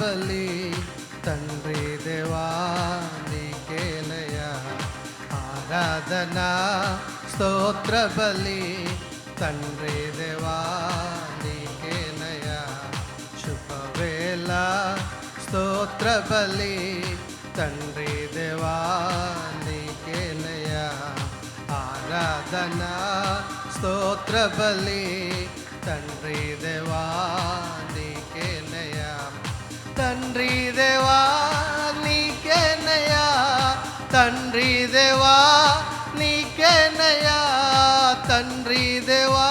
బలి తండ్రి దేవా నీకేలయ ఆరాధన స్తోత్ర బలి తండ్రి దేవా నీకేలయ శుభవేళ స్తోత్ర బలి తండ్రి దేవా నీకేలయ ఆరాధన స్తోత్ర బలి తండ్రి దేవా నీకేలయ తండ్రి దేవా నీకేనయా తండ్రి దేవా నీకేనయా తండ్రి దేవా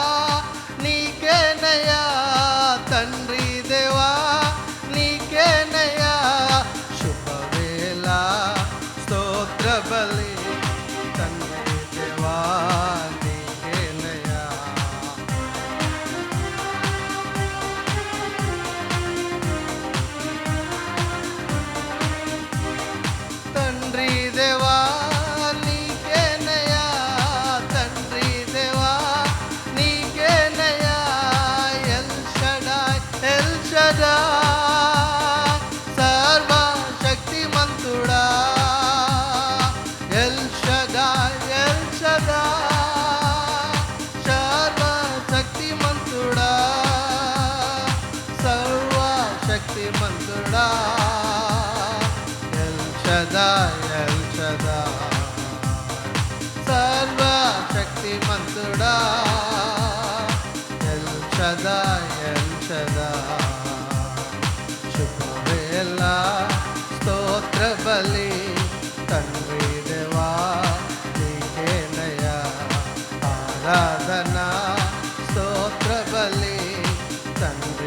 తండ్రి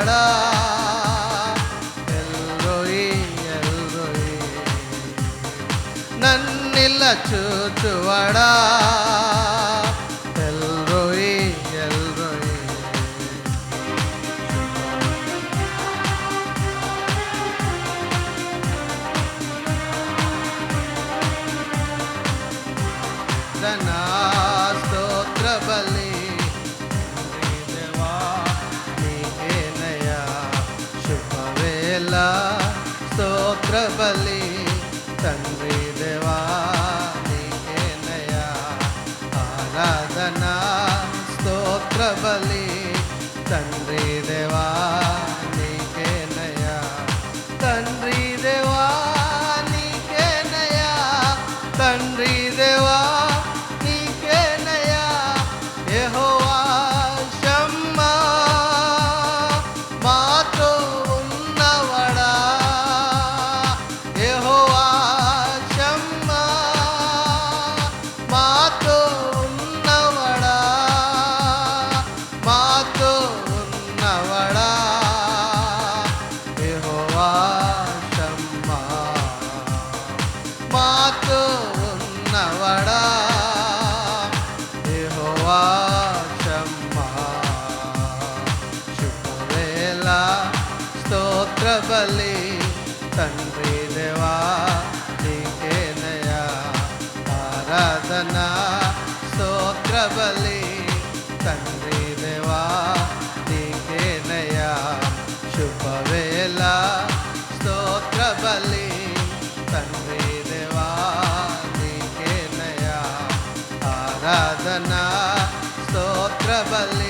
చూచువాడా ఎల్ రోయి ఎల్ చూచువాడా? బలి తండ్రి దేవా నీకేనయా ఆరాధన స్తోత్ర బలి తండ్రి దేవా నీకేనయా తండ్రి దేవా నీకేనయా తండ్రి దేవా బలి తండ్రి దేవా నీకేనయా ఆరాధన స్తోత్ర బలి తండ్రి దేవా నీకేనయా శుభవేళ స్తోత్ర బలి తండ్రి దేవా నీకేనయా ఆరాధన స్తోత్ర బలి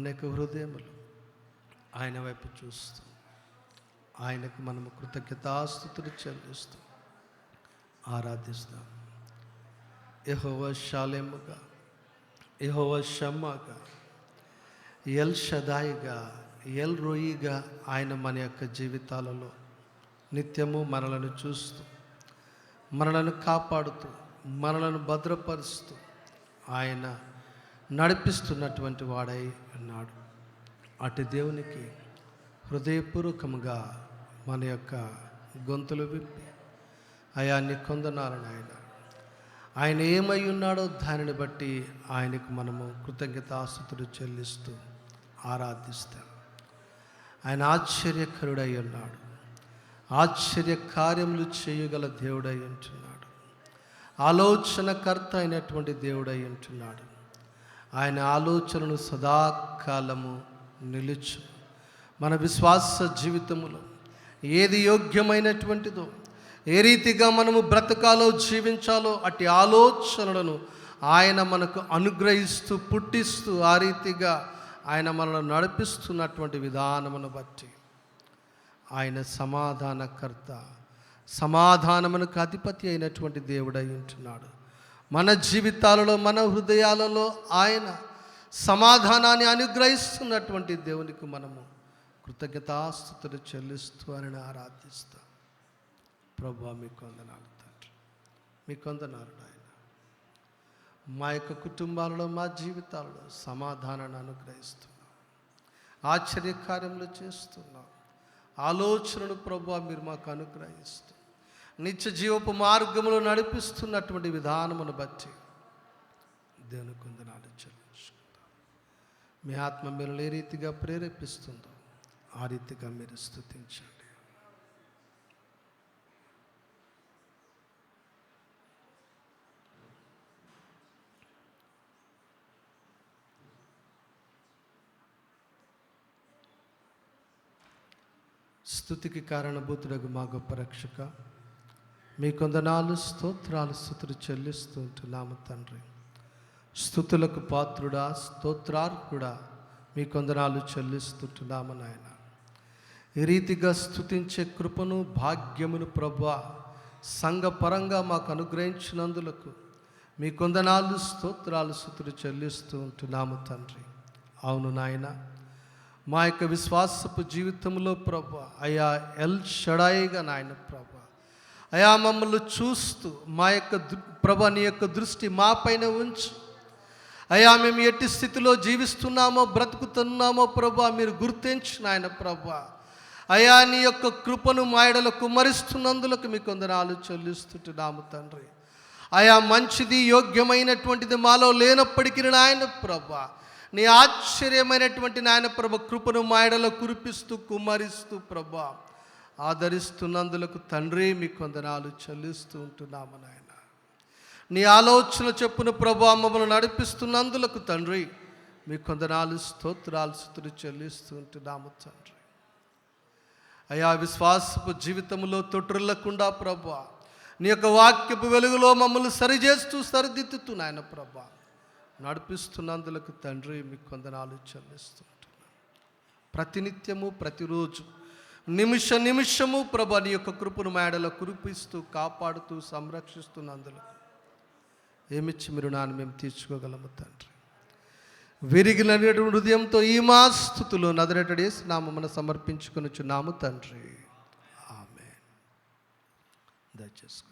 అనేక హృదయములు ఆయన వైపు చూస్తూ ఆయనకు మనము కృతజ్ఞతాస్థుతులు చెల్లిస్తూ ఆరాధిస్తాం యహోవ శాలేముగా యహోవ షమ్మగా ఎల్ షదాయిగా ఎల్ రోయిగా ఆయన మన యొక్క జీవితాలలో నిత్యము మనలను చూస్తూ మనలను కాపాడుతూ మనలను భద్రపరుస్తూ ఆయన నడిపిస్తున్నటువంటి వాడై ఉన్నాడు. అటు దేవునికి హృదయపూర్వకముగా మన యొక్క గొంతులు విప్పి అయా నీ కొందనాలను ఆయన. ఆయన ఏమై ఉన్నాడో దానిని బట్టి ఆయనకు మనము కృతజ్ఞతాస్తుతులు చెల్లిస్తూ ఆరాధిస్తాం. ఆయన ఆశ్చర్యకరుడై ఉన్నాడు. ఆశ్చర్య కార్యములు చేయగల దేవుడై ఉంటున్నాడు. ఆలోచనకర్త అయినటువంటి దేవుడై ఉంటున్నాడు. ఆయన ఆలోచనలు సదాకాలము నిలుచు. మన విశ్వాస జీవితములో ఏది యోగ్యమైనటువంటిదో ఏ రీతిగా మనము బ్రతకాలో జీవించాలో అట్టి ఆలోచనలను ఆయన మనకు అనుగ్రహిస్తూ పుట్టిస్తూ ఆ రీతిగా ఆయన మనల్ని నడిపిస్తున్నటువంటి విధానమును బట్టి ఆయన సమాధానకర్త సమాధానమునకు అధిపతి అయినటువంటి దేవుడై ఉంటున్నాడు. మన జీవితాలలో మన హృదయాలలో ఆయన సమాధానాన్ని అనుగ్రహిస్తున్నటువంటి దేవునికి మనము కృతజ్ఞతాస్థుతులు చెల్లిస్తూ ఆయన ఆరాధిస్తాం ప్రభు మీ కొందనాలు తండ్రి. మీ కొందనాలు ఆయన మా యొక్క కుటుంబాలలో మా జీవితాలలో సమాధానాన్ని అనుగ్రహిస్తున్నాం. ఆశ్చర్యకార్యములు చేస్తున్నాం. ఆలోచనలు ప్రభు మీరు మాకు అనుగ్రహిస్తూ నిత్య జీవపు మార్గములో నడిపిస్తున్నటువంటి విధానమును బట్టి దేవుని కొందనాలు చెల్లించుకుంటాం మీ ఆత్మ మీరు ఏ రీతిగా ప్రేరేపిస్తుందో ఆ రీతిగా మీరు స్థుతించండి. స్థుతికి కారణభూతుడకు మా గొప్ప రక్షక మీ కొందనాలు స్తోత్రాలు స్థుతులు చెల్లిస్తూ ఉంటున్నాము తండ్రి. స్థుతులకు పాత్రుడా స్తోత్రార్హుడా మీ కొందనాలు చెల్లిస్తుంటున్నాము నాయన. ఈ రీతిగా స్థుతించే కృపను భాగ్యమును ప్రభా సంఘపరంగా మాకు అనుగ్రహించినందులకు మీ కొందనాలు స్తోత్రాలు స్థుతులు చెల్లిస్తూ ఉంటున్నాము తండ్రి. అవును నాయన. మా యొక్క విశ్వాసపు జీవితంలో ప్రభు అయా ఎల్ షడాయిగా నాయన ప్రభు అయా మమ్మల్ని చూస్తూ మా యొక్క ప్రభ నీ యొక్క దృష్టి మా పైన ఉంచి. అయా మేము ఎట్టి స్థితిలో జీవిస్తున్నామో బ్రతుకుతున్నామో ప్రభు మీరు గుర్తించి నాయన ప్రభా. అయా నీ యొక్క కృపను మాయడలో కుమరిస్తున్నందులకు మీ కొందరాలు చెల్లిస్తుంటున్నాము తండ్రి. అయా మంచిది యోగ్యమైనటువంటిది మాలో లేనప్పటికీ నాయన ప్రభా నీ ఆశ్చర్యమైనటువంటి నాయన ప్రభ కృపను మాయడలో కురిపిస్తూ కుమరిస్తూ ప్రభా. ఆదరిస్తున్నందులకు తండ్రి మీ కొందనాలు చెల్లిస్తూ ఉంటున్నాము నాయన. నీ ఆలోచన చెప్పున ప్రభు మమ్మల్ని నడిపిస్తున్నందులకు తండ్రి మీ కొందనాలు స్తోత్రాలు స్థుతులు చెల్లిస్తూ ఉంటున్నాము తండ్రి. అయా విశ్వాసపు జీవితంలో తొట్రులకుండా ప్రభు నీ యొక్క వాక్యపు వెలుగులో మమ్మల్ని సరిచేస్తూ సరిదిద్దుతూ నాయన ప్రభా నడిపిస్తున్నందులకు తండ్రి మీకు కొందనాలు చెల్లిస్తుంటున్నాను ప్రతినిత్యము ప్రతిరోజు నిమిష నిమిషము ప్రభు నీ యొక్క కృపను మేడలో కురిపిస్తూ కాపాడుతూ సంరక్షిస్తున్నందులో ఏమిచ్చి మీరు నాన్న మేము తీర్చుకోగలము తండ్రి. విరిగినటువంటి హృదయంతో ఈ మా స్థుతులు నదరటడి నామమున సమర్పించుకొనుచున్నాము తండ్రి. ఆమె దయచేసి